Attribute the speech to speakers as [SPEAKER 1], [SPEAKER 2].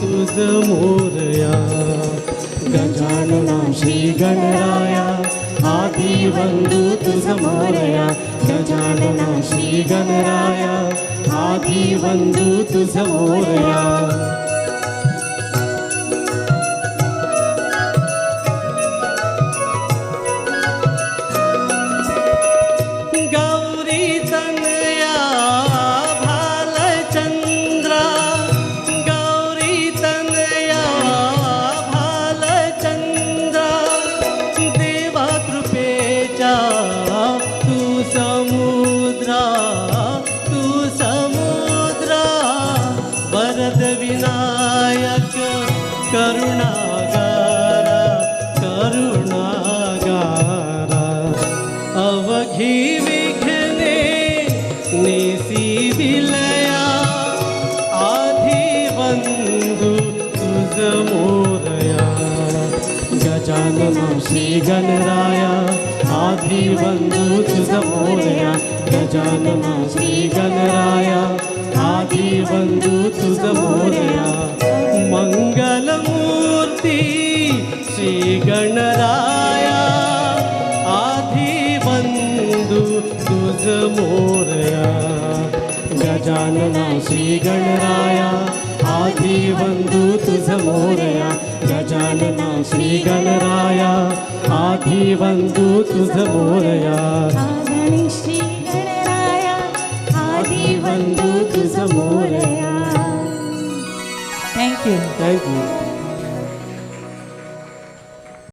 [SPEAKER 1] तुझ मोरया गजानना श्री गणराया आदि बंधु तुझ मोरया गजानना श्री गणराया आदि बंधु तुझ मोरया करुणागारा करुणागारा। अवघी विघ्ने नेसी विलया, आधी तुझ मोरया। गजानना श्री गणराया, आधी तुझ मोरया। गजानना श्री गणराया, आधी बंधू तुझ मोरया। श्री गणराया आधी बंधू तुझ मोरया। गजानना श्री गणराया आधी बंधू तुझ मोरया। गजानना श्री गणराया आधी बंधू तुझ मोरया।
[SPEAKER 2] श्री गणराया आदी बंधू तुझ मोरया। Thank you
[SPEAKER 1] thank you